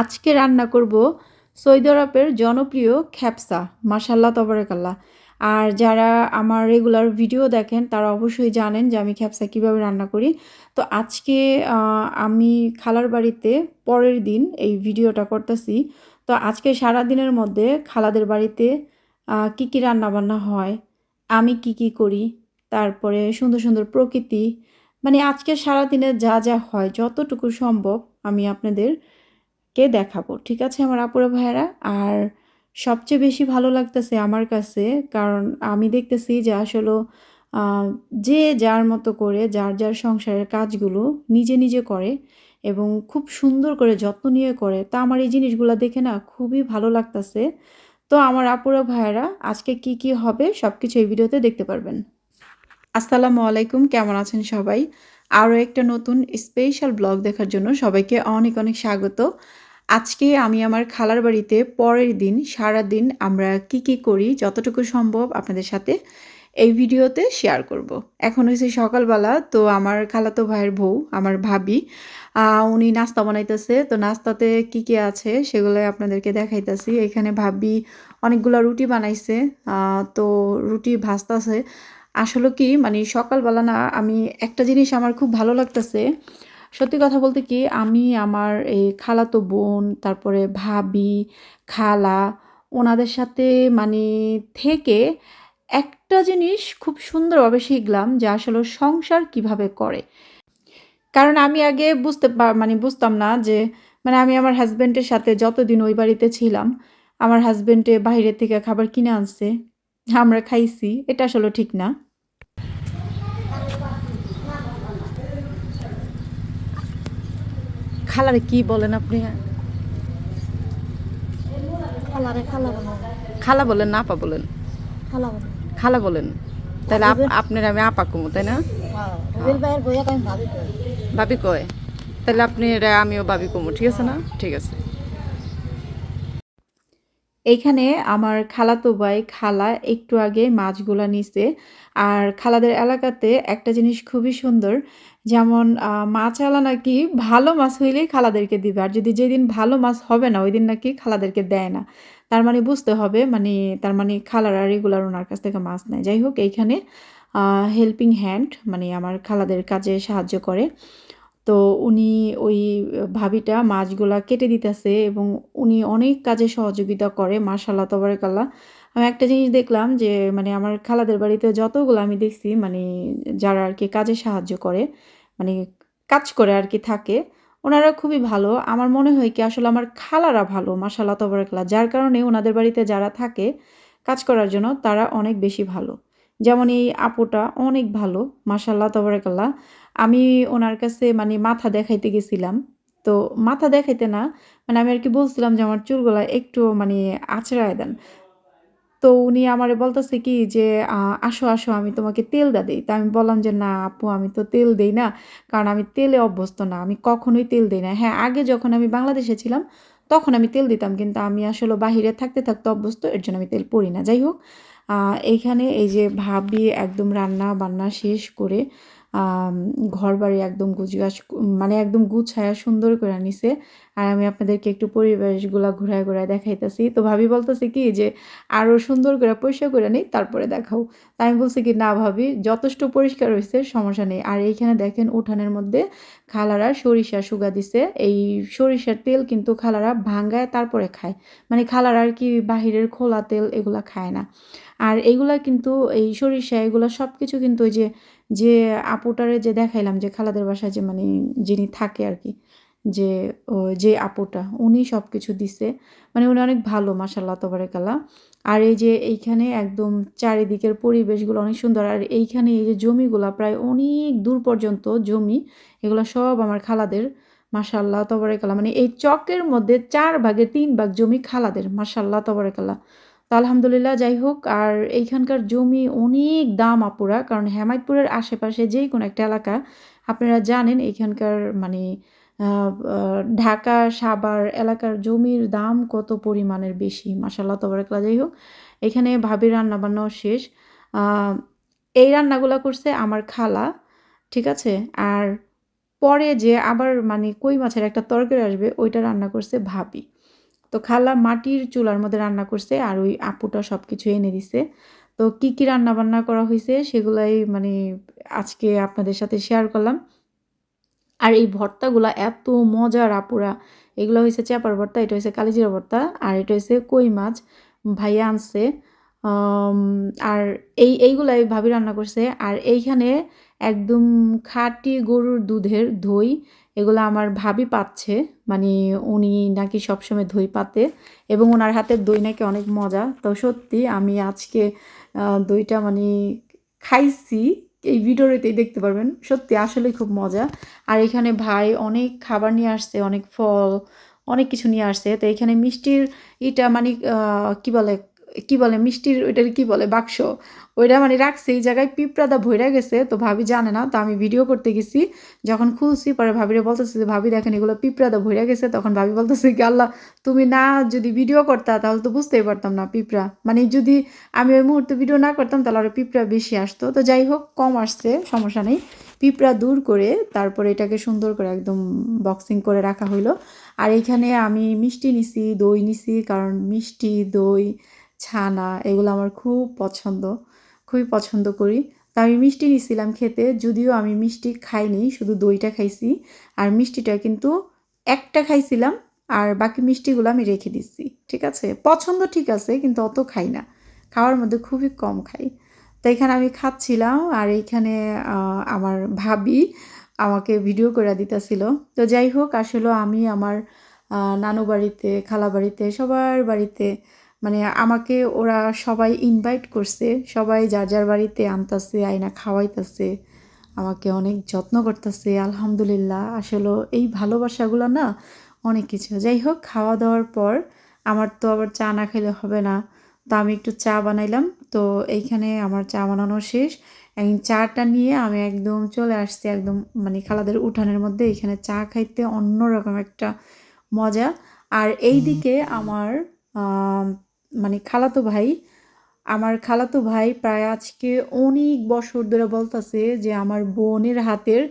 আজকে রান্না করব সৌদি আরবের জনপ্রিয় খ্যাপসা মাসাল্লাহ তবরেকাল্লা আর যারা আমার রেগুলার ভিডিও দেখেন, তারা অবশ্যই জানেন যে আমি খ্যাপসা কীভাবে রান্না করি। তো আজকে আমি খালার বাড়িতে পরের দিন এই ভিডিওটা করতেছি। তো আজকে সারা দিনের মধ্যে খালাদের বাড়িতে কি কি রান্না বান্না হয়, আমি কি কি করি, তারপরে সুন্দর সুন্দর প্রকৃতি মানে আজকে সারা দিনে যা যা হয়, যতটুকু সম্ভব আমি আপনাদের কে দেখাবো? ঠিক আছে আমার আপুরা ভাইয়েরা। আর সবচেয়ে বেশি ভালো লাগতেছে আমার কাছে, কারণ আমি দেখতেছি যে আসলে যে যার মতো করে যার যার সংসারের কাজগুলো নিজে নিজে করে এবং খুব সুন্দর করে যত্ন নিয়ে করে, তা আমার এই জিনিসগুলো দেখে না খুবই ভালো লাগতেছে। তো আমার আপুরা ভাইয়েরা, আজকে কি কি হবে সব কিছু এই ভিডিওতে দেখতে পারবেন। আসসালামু আলাইকুম, কেমন আছেন সবাই? আরও একটা নতুন স্পেশাল ব্লগ দেখার জন্য সবাইকে অনেক অনেক স্বাগত। আজকে আমি আমার খালার বাড়িতে পরের দিন সারা দিন আমরা কি কি করি, যতটুকু সম্ভব আপনাদের সাথে এই ভিডিওতে শেয়ার করব। এখন হয়েছে সকালবেলা, তো আমার খালাতো ভাইয়ের বউ, আমার ভাবি উনি নাস্তা বানাইতেছে। তো নাস্তাতে কি কি আছে সেগুলো আপনাদেরকে দেখাইতেছি। এখানে ভাবি অনেকগুলো রুটি বানাইছে তো রুটি ভাজতাছে। আসলে কি মানে সকালবেলা না, আমি একটা জিনিস আমার খুব ভালো লাগতেছে সত্যি কথা বলতে কি, আমি আমার এই খালাতো বোন, তারপরে ভাবি, খালা, ওনাদের সাথে মানে থেকে একটা জিনিস খুব সুন্দরভাবে শিখলাম যে আসলে সংসার কীভাবে করে। কারণ আমি আগে বুঝতে মানে বুঝতাম না যে মানে আমি আমার হাজব্যান্ডের সাথে যতদিন ওই বাড়িতে ছিলাম, আমার হাজব্যান্ডে বাইরে থেকে খাবার কিনে আনছে, আমরা খাইছি, এটা আসলে ঠিক না। খালারে কি বলেন আপনি? খালারে খালা বানাবো খালা বলেন না আপা বলেন। খালা বানাবো খালা বলেন। তাহলে আপ- আপনার আমি আপা কমো তাই না? হ্যাঁ ভাবি কয় তাহলে আপনি আমিও ভাবি কমু ঠিক আছে না? ঠিক আছে। এইখানে আমার খালাতো ভাই খালা একটু আগে মাছগুলা নিছে। আর খালাদের এলাকাতে একটা জিনিস খুবই সুন্দর যেমন আহ, মাছওয়ালা নাকি ভালো মাছ হইলেই খালাদেরকে দিবে আর যদি যেদিন ভালো মাছ হবে না ওই দিন নাকি খালাদেরকে দেয় না। তার মানে বুঝতে হবে মানে তার মানে খালারা রেগুলার ওনার কাছ থেকে মাছ নেয়। যাই হোক এইখানে হেল্পিং হ্যান্ড মানে আমার খালাদের কাজে সাহায্য করে। তো উনি ওই ভাবিটা মাছগুলা কেটে দিতেছে এবং উনি অনেক কাজে সহযোগিতা করে মাশাল্লাহ তবরেকাল্লাহ। আমি একটা জিনিস দেখলাম যে মানে আমার খালাদের বাড়িতে যতগুলো আমি দেখছি মানে যারা আর কি কাজে সাহায্য করে মানে কাজ করে আর কি থাকে, ওনারা খুবই ভালো। আমার মনে হয় কি, আসলে আমার খালারা ভালো মাশাল্লাহ তবরেকাল্লাহ। যার কারণে ওনাদের বাড়িতে যারা থাকে কাজ করার জন্য, তারা অনেক বেশি ভালো। যেমন এই আপুটা অনেক ভালো মাশাল্লাহ তবরেকাল্লাহ। আমি ওনার কাছে মানে মাথা দেখাইতে গেছিলাম। তো মাথা দেখাইতে না মানে আমি আর কি বলছিলাম যে আমার চুলগুলা একটু মানে আঁচড়ায় দেন। তো উনি আমারে বলতেছে কি যে আসো আসো, আমি তোমাকে তেল দা দেই। তা আমি বললাম যে, না আপু, আমি তো তেল দেই না, কারণ আমি তেলে অভ্যস্ত না, আমি কখনোই তেল দিই না। হ্যাঁ আগে যখন আমি বাংলাদেশে ছিলাম, তখন আমি তেল দিতাম, কিন্তু আমি আসলে বাহিরে থাকতে থাকতে অভ্যস্ত, এর জন্য আমি তেল পড়ি না। যাই হোক এইখানে এই যে ভাবি একদম রান্না বান্না শেষ করে ঘর বাড়ি একদম গুছগাছ মানে একদম গুছায়া সুন্দর করে নিছে। আর আমি আপনাদেরকে একটু পরিবেশগুলা ঘুরায় ঘুরায় দেখাইতেছি। তো ভাবি বলতেছে কি যে আরও সুন্দর করে পরিষ্কার করে নিই, তারপরে দেখাও। তা আমি বলছি কি, না ভাবি, যথেষ্ট পরিষ্কার হয়েছে সমস্যা নেই। আর এইখানে দেখেন উঠানের মধ্যে খালারা সরিষা সুগা দিছে। এই সরিষার তেল কিন্তু খালারা ভাঙ্গায় তারপরে খায়। মানে খালারা আর কি বাহিরের খোলা তেল এগুলা খায় না। আর এগুলা কিন্তু, এই সরিষা এগুলা সব কিছু কিন্তু ওই যে যে আপুটারে যে দেখাইলাম, যে খালাদের বাসায় যে মানে যিনি থাকে আর কি যে ও, যে আপুটা, উনি সব কিছু দিছে। মানে উনি অনেক ভালো মাসাল্লাহ তবরেকালা আর এই যে এইখানে একদম চারিদিকের পরিবেশগুলো অনেক সুন্দর। আর এইখানে এই যে জমিগুলা প্রায় অনেক দূর পর্যন্ত জমি, এগুলো সব আমার খালাদের মাসাল্লাহ তবরেকালা মানে এই চকের মধ্যে চার ভাগের তিন ভাগ জমি খালাদের মাসাল্লাহ তবরেকালা তো আলহামদুলিল্লাহ, যাই হোক। আর এইখানকার জমি অনেক দাম আপুরা, কারণ হেমায়তপুরের আশেপাশে যেই কোনো একটা এলাকা, আপনারা জানেন এইখানকার মানে ঢাকা সাবার এলাকার জমির দাম কত পরিমাণের বেশি? মাসাল্লাহ তবরাকলা যাই হোক, এখানে ভাবি রান্না বান্নাও শেষ এই রান্নাগুলো করছে আমার খালা, ঠিক আছে? আর পরে যে আবার মানে কই মাছের একটা তরকারি আসবে, ওইটা রান্না করছে ভাবি। তো খালা মাটির চুলার মধ্যে রান্না করছে আর ওই আপুটা সব কিছু এনে দিছে। তো কি কি রান্না বান্না করা হয়েছে সেগুলাই মানে আজকে আপনাদের সাথে শেয়ার করলাম। আর এই ভর্তাগুলো এত মজার আপুরা। এগুলো হয়েছে চেপার ভর্তা, এটা হয়েছে কালিজিরা ভর্তা, আর এটা হয়েছে কই মাছ ভাইয়া আনছে। আর এই, এইগুলাই ভাবি রান্না করছে। আর এইখানে একদম খাঁটি গরুর দুধের দই এগুলো আমার ভাবি পাচ্ছে। মানে উনি নাকি সবসময় দই পাতে এবং ওনার হাতের দই নাকি অনেক মজা। তো সত্যি আমি আজকে দইটা মানে খাইছি। এই ভিডিওতেই দেখতে পারবেন। সত্যি আসলে খুব মজা। আর এখানে ভাই অনেক খাবার নিয়ে আসছে, অনেক ফল, অনেক কিছু নিয়ে আসছে। তো এখানে মিষ্টির ইটা মানে কি বলে কি বলে, মিষ্টির ওইটার কি বলে, বাক্স। ওইটা মানে রাখছে, এই জায়গায় পিঁপড়াদা ভইরা গেছে, তো ভাবি জানে না, তো আমি ভিডিও করতে গেছি। যখন খুলছি, পরে ভাবিরে বলতেছে যে, ভাবি, দেখেন এগুলো পিঁপড়াদা ভইরা গেছে। তখন ভাবি বলতেছে কি, আল্লাহ, তুমি না যদি ভিডিও করতা, তাহলে তো বুঝতেই পারতাম না পিঁপড়া। মানে যদি আমি ওই মুহূর্তে ভিডিও না করতাম, তাহলে আরও পিঁপড়া বেশি আসতো। তো যাই হোক, কম আসছে, সমস্যা নেই। পিঁপড়া দূর করে তারপরে এটাকে সুন্দর করে একদম বক্সিং করে রাখা হইল। আর এইখানে আমি মিষ্টি নিছি, দই নিছি, কারণ মিষ্টি, দই ছানা, এগুলো আমার খুব পছন্দ, খুবই পছন্দ করি। তা আমি মিষ্টি নিছিলাম খেতে, যদিও আমি মিষ্টি খাইনি, শুধু দইটা খাইছি। আর মিষ্টিটা কিন্তু একটা খাইছিলাম, আর বাকি মিষ্টিগুলো আমি রেখে দিচ্ছি, ঠিক আছে? পছন্দ ঠিক আছে, কিন্তু অত খাই না। খাওয়ার মধ্যে খুবই কম খাই। তো এখানে আমি খাচ্ছিলাম, আর এইখানে আমার ভাবি আমাকে ভিডিও করে দিতেছিল। তো যাই হোক, আসলে আমি আমার নানু বাড়িতে খালা বাড়িতে সবার বাড়িতে মানে আমাকে ওরা সবাই ইনভাইট করছে সবাই যার যার বাড়িতে আনতাছে আয়না খাওয়াইতাছে আমাকে অনেক যত্ন করতেছে আলহামদুলিল্লাহ। আসলে এই ভালোবাসাগুলো না অনেক কিছু। যাই হোক খাওয়া দাওয়ার পর আমার তো আবার চা না খেলে হবে না। তো আমি একটু চা বানাইলাম। তো এইখানে আমার চা বানানো শেষ। এই চাটা নিয়ে আমি একদম চলে আসছি একদম মানে খালাদের উঠানের মধ্যে। এখানে চা খাইতে অন্যরকম একটা মজা। আর এইদিকে আমার আম, মানে খালাতো ভাই, আমার খালাতো ভাই প্রায় আজকে অনেক বছর ধরে বলতেছে যে আমার বোনের হাতের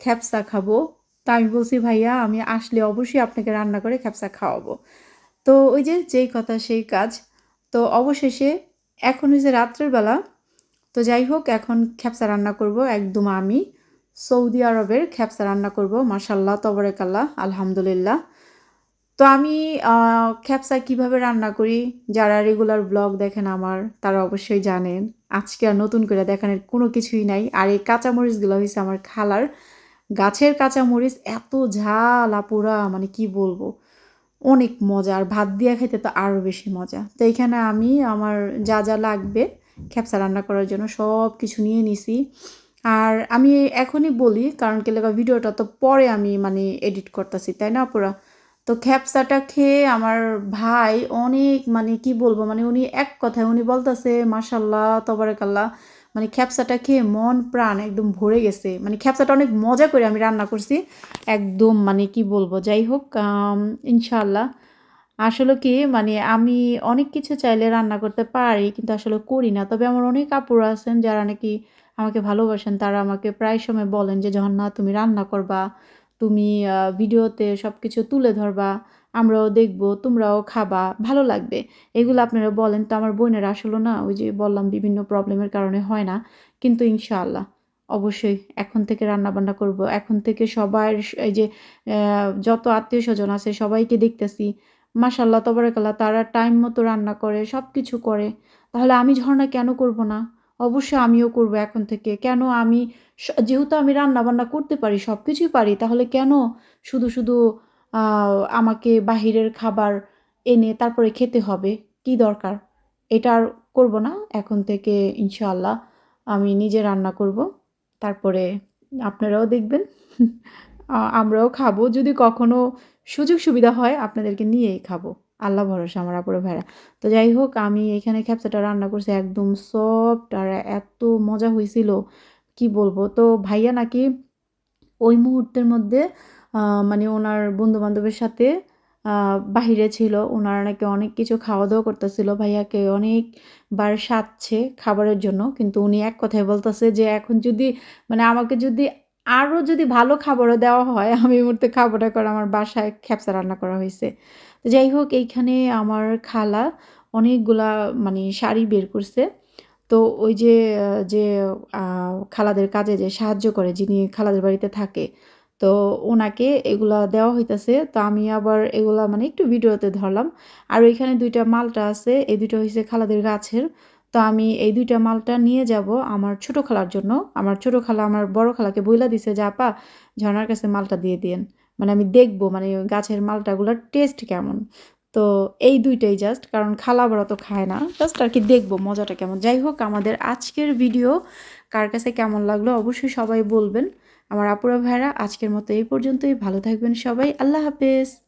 খ্যাপসা খাব। তা আমি বলছি, ভাইয়া, আমি আসলে অবশ্যই আপনাকে রান্না করে খ্যাপসা খাওয়াবো। তো ওই যে যেই কথা সেই কাজ। তো অবশেষে এখন হয়েছে রাত্রের বেলা। তো যাই হোক, এখন খ্যাপসা রান্না করব একদম আমি। সৌদি আরবের খ্যাপসা রান্না করব মাশাল্লাহ তবরেকাল্লাহ, আলহামদুলিল্লাহ। তো আমি খ্যাপসা কীভাবে রান্না করি? যারা রেগুলার ব্লগ দেখেন আমার, তারা অবশ্যই জানেন। আজকে আর নতুন করে দেখানোর কোনো কিছুই নাই। আর এই কাঁচামরিচগুলো হয়েছে আমার খালার। গাছের কাঁচামরিচ এত ঝাল আপুরা মানে কি বলব? অনেক মজা। আর ভাত দিয়ে খেতে তো আরও বেশি মজা। তো এখানে আমি আমার যা যা লাগবে খ্যাপসা রান্না করার জন্য সব কিছু নিয়ে নিছি। আর আমি এখনই বলি, কারণ কি ভিডিওটা তো পরে আমি মানে এডিট করতেছি। তাই না, আপুরা? তো খ্যাপসাটা খেয়ে আমার ভাই অনেক মানে কি বলব মানে উনি এক কথায় উনি বলতেছে মাসাল্লাহ তবরেকাল্লাহ। মানে খ্যাপসাটা খেয়ে মন, প্রাণ একদম ভরে গেছে। মানে খ্যাপসাটা অনেক মজা করে আমি রান্না করছি। একদম মানে কি বলব, যাই হোক ইনশাল্লাহ আসলে কি মানে আমি অনেক কিছু চাইলে রান্না করতে পারি, কিন্তু আসলে করি না। তবে আমার অনেক আপুরা আছেন যারা নাকি আমাকে ভালোবাসেন। তারা আমাকে প্রায় সময় বলেন যে না তুমি রান্না করবা। তুমি ভিডিওতে সব কিছু তুলে ধরবা, আমরাও দেখব, তোমরাও খাবা, ভালো লাগবে। এগুলো আপনারা বলেন তো আমার বোনের আসলে না, ওই যে বললাম বিভিন্ন প্রবলেমের কারণে হয় না, কিন্তু ইনশাআল্লাহ, অবশ্যই এখন থেকে রান্না বান্না করব। এখন থেকে সবার এই যে যত আত্মীয় স্বজন আছে সবাইকে দেখতেছি মাশাল্লাহ তবরাকাল্লাহ, তারা টাইম মতো রান্না করে সব কিছু করে, তাহলে আমি ঝর্ণা কেন করব না? অবশ্যই আমিও করব এখন থেকে। কেন আমি যেহেতু আমি রান্না বান্না করতে পারি সব কিছুই পারি, তাহলে কেন শুধু শুধু আমাকে বাহিরের খাবার এনে তারপরে খেতে হবে? কি দরকার? এটা আর করব না এখন থেকে, ইনশাআল্লাহ। আমি নিজে রান্না করব, তারপরে আপনারাও দেখবেন। আমরাও খাব, যদি কখনো সুযোগ সুবিধা হয় আপনাদেরকে নিয়েই খাব। আল্লাহ ভরসা আমার আপুরে ভাইরা। তো যাই হোক, আমি এখানে খ্যাপসাটা রান্না করছি একদম সফট আর এত মজা হয়েছিল কি বলব? তো ভাইয়া নাকি ওই মুহূর্তের মধ্যে মানে ওনার বন্ধু বান্ধবের সাথে বাহিরে ছিল, ওনারা নাকি অনেক কিছু খাওয়া দাওয়া করতেছিল, ভাইয়াকে অনেকবার সাজছে খাবারের জন্য, কিন্তু উনি এক কথায় বলতেছে যে, এখন যদি মানে আমাকে যদি আরও যদি ভালো খাবারও দেওয়া হয়, আমি এই মুহূর্তে খাবারটা করে আমার বাসায় খ্যাপসা রান্না করা হয়েছে তো যাই হোক এইখানে আমার খালা অনেকগুলা মানে শাড়ি বের করছে। তো ওই যে যে খালাদের কাজে যে সাহায্য করে, যিনি খালাদের বাড়িতে থাকে, তো ওনাকে এগুলা দেওয়া হইতাছে। তো আমি আবার এগুলা মানে একটু ভিডিওতে ধরলাম। আর ওইখানে দুইটা মালটা আছে, এই দুইটা হয়েছে খালাদের গাছের। তো আমি এই দুইটা মালটা নিয়ে যাব আমার ছোট খালার জন্য। আমার ছোট খালা আমার বড় খালাকে বইলা দিছে, যে, আপা ঝর্নার কাছে মালটা দিয়ে দিয়েন। মানে আমি দেখব মানে গাছের মালটাগুলোর টেস্ট কেমন। তো এই দুইটাই জাস্ট কারণ খালা বড় তো খায় না। জাস্ট আর কি দেখব, মজাটা কেমন। যাই হোক, আমাদের আজকের ভিডিও কার কাছে কেমন লাগল অবশ্যই সবাই বলবেন। আমার আপুরা ভাইরা, আজকের মতো এই পর্যন্তই। ভালো থাকবেন সবাই। আল্লাহ হাফেজ।